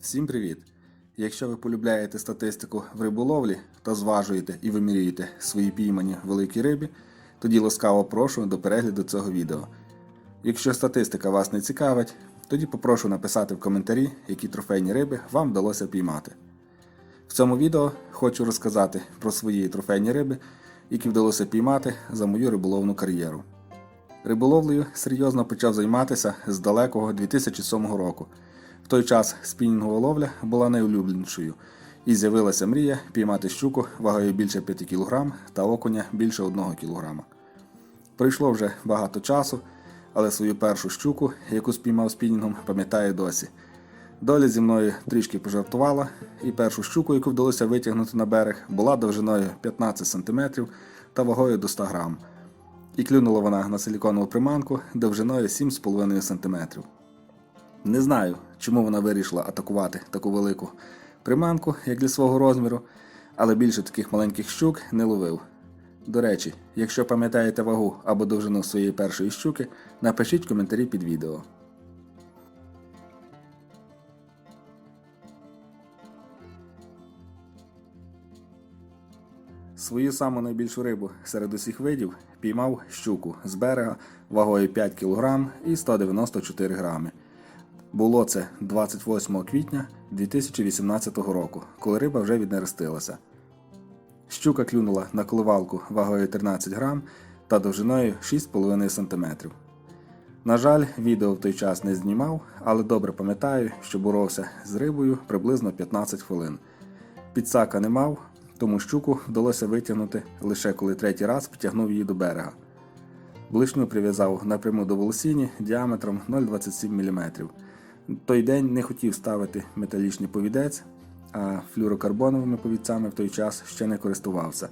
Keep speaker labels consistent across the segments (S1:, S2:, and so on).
S1: Всім привіт! Якщо ви полюбляєте статистику в риболовлі та зважуєте і вимірюєте свої піймані великі рибі, тоді ласкаво прошу до перегляду цього відео. Якщо статистика вас не цікавить, тоді попрошу написати в коментарі, які трофейні риби вам вдалося піймати. В цьому відео хочу розказати про свої трофейні риби, які вдалося піймати за мою риболовну кар'єру. Риболовлею серйозно почав займатися з далекого 2007 року. В той час спінінгова ловля була найулюбленішою, і з'явилася мрія піймати щуку вагою більше 5 кг та окуня більше 1 кг. Пройшло вже багато часу, але свою першу щуку, яку спіймав спінінгом, пам'ятаю досі. Доля зі мною трішки пожартувала, і першу щуку, яку вдалося витягнути на берег, була довжиною 15 см та вагою до 100 грам. І клюнула вона на силіконову приманку довжиною 7,5 см. Не знаю, чому вона вирішила атакувати таку велику приманку, як для свого розміру, але більше таких маленьких щук не ловив. До речі, якщо пам'ятаєте вагу або довжину своєї першої щуки, напишіть коментарі під відео. Свою саму найбільшу рибу серед усіх видів піймав щуку з берега вагою 5 кг і 194 грами. Було це 28 квітня 2018 року, коли риба вже віднерестилася. Щука клюнула на коливалку вагою 13 грам та довжиною 6,5 см. На жаль, відео в той час не знімав, але добре пам'ятаю, що боровся з рибою приблизно 15 хвилин. Підсака не мав, тому щуку вдалося витягнути лише коли третій раз підтягнув її до берега. Блишню прив'язав напряму до волосіні діаметром 0,27 мм. Той день не хотів ставити металічний повідець, а флюрокарбоновими повідцями в той час ще не користувався.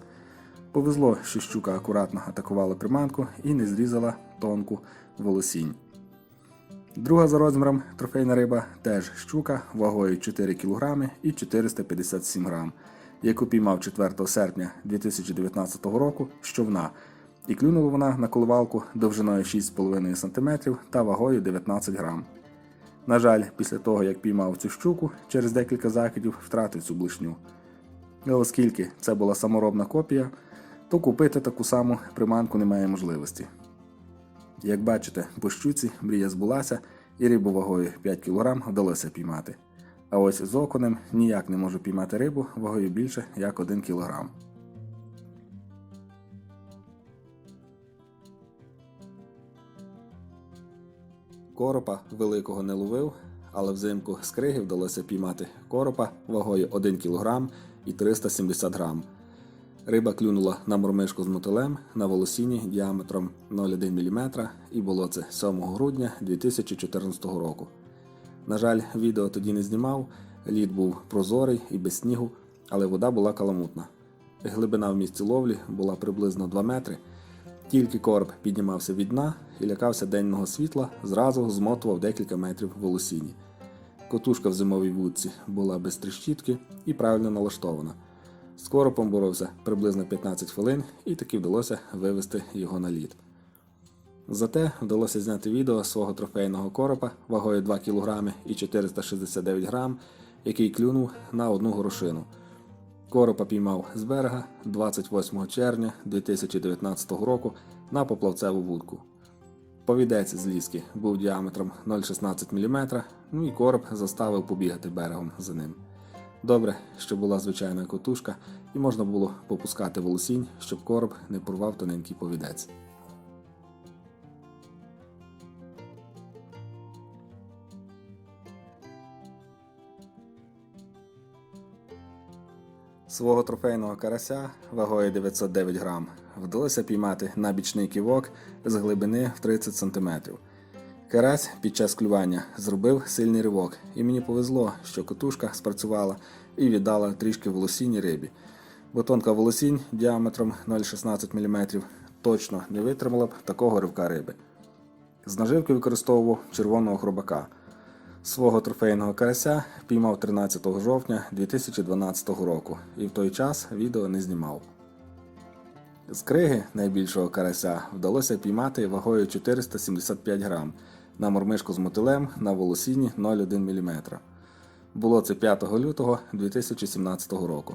S1: Повезло, що щука акуратно атакувала приманку і не зрізала тонку волосінь. Друга за розміром трофейна риба теж щука вагою 4 кг і 457 г, яку піймав 4 серпня 2019 року з човна, і клюнула вона на коливалку довжиною 6,5 см та вагою 19 грам. На жаль, після того, як піймав цю щуку, через декілька закидів втратив цю блишню. Але оскільки це була саморобна копія, то купити таку саму приманку немає можливості. Як бачите, по щуці мрія збулася і рибу вагою 5 кг вдалося піймати. А ось з оконем ніяк не можу піймати рибу вагою більше як 1 кг. Коропа великого не ловив, але взимку з криги вдалося піймати коропа вагою 1 кг і 370 г. Риба клюнула на мормишку з мотилем на волосіні діаметром 0,1 мм і було це 7 грудня 2014 року. На жаль, відео тоді не знімав, лід був прозорий і без снігу, але вода була каламутна. Глибина в місці ловлі була приблизно 2 метри. Тільки короб піднімався від дна і лякався денного світла, зразу змотував декілька метрів волосіні. Котушка в зимовій вудці була без тріщітки і правильно налаштована. З коропом боровся приблизно 15 хвилин і таки вдалося вивести його на лід. Зате вдалося зняти відео свого трофейного коропа вагою 2 кг і 469 г, який клюнув на одну горошину. Коропа піймав з берега 28 червня 2019 року на поплавцеву вудку. Повідець з ліски був діаметром 0,16 мм, ну і короб заставив побігати берегом за ним. Добре, що була звичайна котушка, і можна було попускати волосінь, щоб короб не порвав тоненький повідець. Свого трофейного карася вагою 909 грам вдалося піймати на бічний ківок з глибини в 30 см. Карась під час клювання зробив сильний ривок, і мені повезло, що котушка спрацювала і віддала трішки волосінні рибі, бо тонка волосінь діаметром 0,16 мм точно не витримала б такого ривка риби. З наживки використовував червоного хробака. Свого трофейного карася піймав 13 жовтня 2012 року і в той час відео не знімав. З криги найбільшого карася вдалося піймати вагою 475 грам на мормишку з мотилем на волосіні 0,1 мм. Було це 5 лютого 2017 року.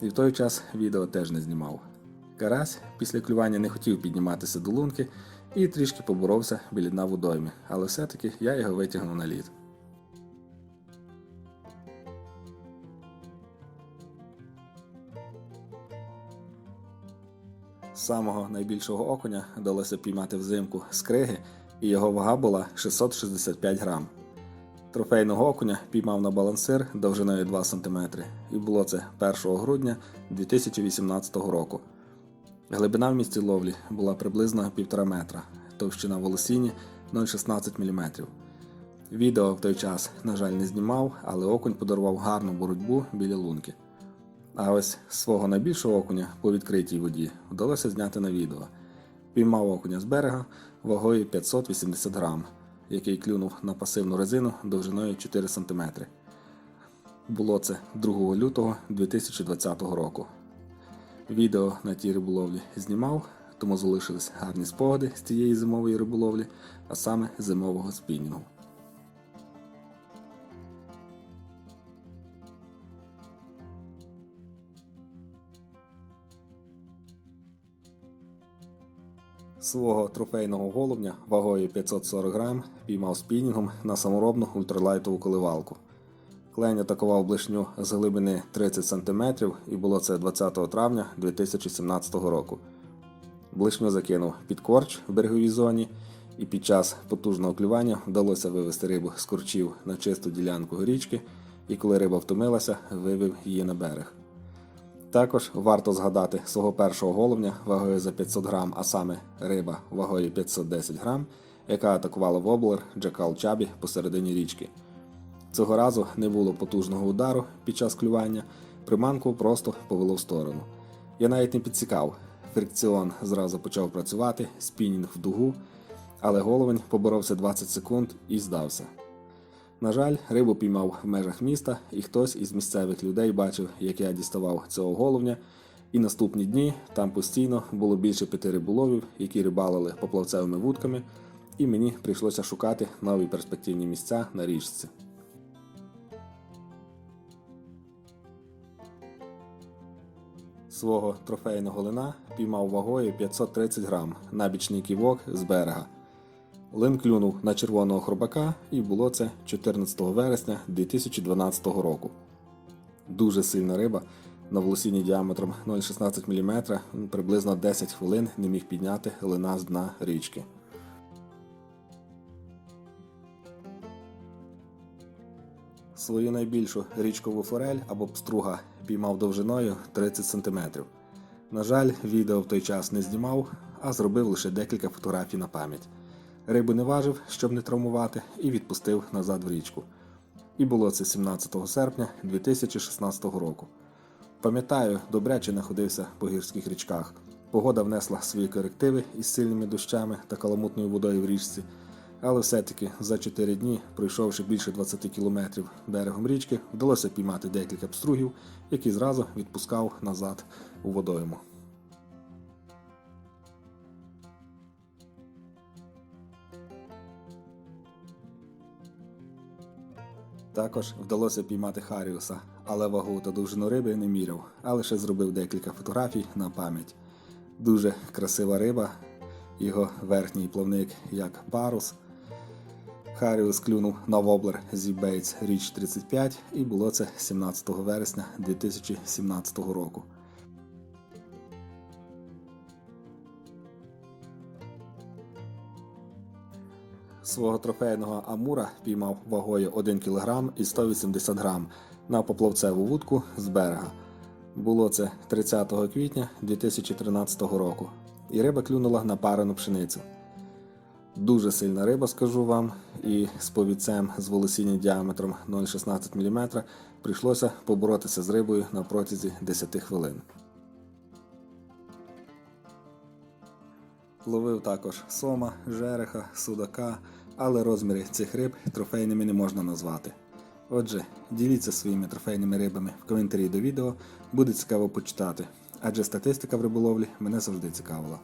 S1: І в той час відео теж не знімав. Карась після клювання не хотів підніматися до лунки і трішки поборовся біля дна водойми, але все-таки я його витягнув на лід. Самого найбільшого окуня вдалося піймати взимку з криги, і його вага була 665 грам. Трофейного окуня піймав на балансир довжиною 2 см, і було це 1 грудня 2018 року. Глибина в місці ловлі була приблизно 1,5 метра, товщина волосіні 0,16 мм. Відео в той час, на жаль, не знімав, але окунь подарував гарну боротьбу біля лунки. А ось свого найбільшого окуня по відкритій воді вдалося зняти на відео. Піймав окуня з берега вагою 580 грам, який клюнув на пасивну резину довжиною 4 см. Було це 2 лютого 2020 року. Відео на тій риболовлі знімав, тому залишились гарні спогади з цієї зимової риболовлі, а саме зимового спінінгу. Свого трофейного голубня вагою 540 грам піймав спінінгом на саморобну ультралайтову коливалку. Клень атакував блишню з глибини 30 см і було це 20 травня 2017 року. Блишню закинув під корч в береговій зоні, і під час потужного клювання вдалося вивести рибу з корчів на чисту ділянку річки, і коли риба втомилася, вивів її на берег. Також варто згадати свого першого головня вагою за 500 грам, а саме риба вагою 510 грам, яка атакувала воблер Джакал Чабі посередині річки. Цього разу не було потужного удару під час клювання, приманку просто повело в сторону. Я навіть не підсікав. Фрикціон зразу почав працювати, спінінг в дугу, але головень поборовся 20 секунд і здався. На жаль, рибу піймав в межах міста, і хтось із місцевих людей бачив, як я діставав цього головня. І наступні дні там постійно було більше п'яти риболовів, які рибалили поплавцевими вудками, і мені прийшлося шукати нові перспективні місця на річці. Свого трофейного лина піймав вагою 530 грам на бічний ківок з берега. Лин клюнув на червоного хробака і було це 14 вересня 2012 року. Дуже сильна риба на волосінні діаметром 0,16 мм приблизно 10 хвилин не міг підняти лина з дна річки. Свою найбільшу річкову форель або пструга піймав довжиною 30 см. На жаль, відео в той час не знімав, а зробив лише декілька фотографій на пам'ять. Рибу не важив, щоб не травмувати, і відпустив назад в річку. І було це 17 серпня 2016 року. Пам'ятаю, добряче находився по гірських річках. Погода внесла свої корективи із сильними дощами та каламутною водою в річці, але все-таки за 4 дні, пройшовши більше 20 кілометрів берегом річки, вдалося піймати декілька пстругів, які зразу відпускав назад у водойму. Також вдалося піймати Харіуса, але вагу та довжину риби не міряв, а лише зробив декілька фотографій на пам'ять. Дуже красива риба, його верхній плавник як парус. Харіус клюнув на воблер зі Бейтс Річ 35 і було це 17 вересня 2017 року. Свого трофейного амура піймав вагою 1 кг і 180 г на поплавцеву вудку з берега. Було це 30 квітня 2013 року, і риба клюнула на парену пшеницю. Дуже сильна риба, скажу вам, і з повідцем з волосіння діаметром 0,16 мм прийшлося поборотися з рибою на протязі 10 хвилин. Ловив також сома, жереха, судака, але розміри цих риб трофейними не можна назвати. Отже, діліться своїми трофейними рибами в коментарі до відео, буде цікаво почитати, адже статистика в риболовлі мене завжди цікавила.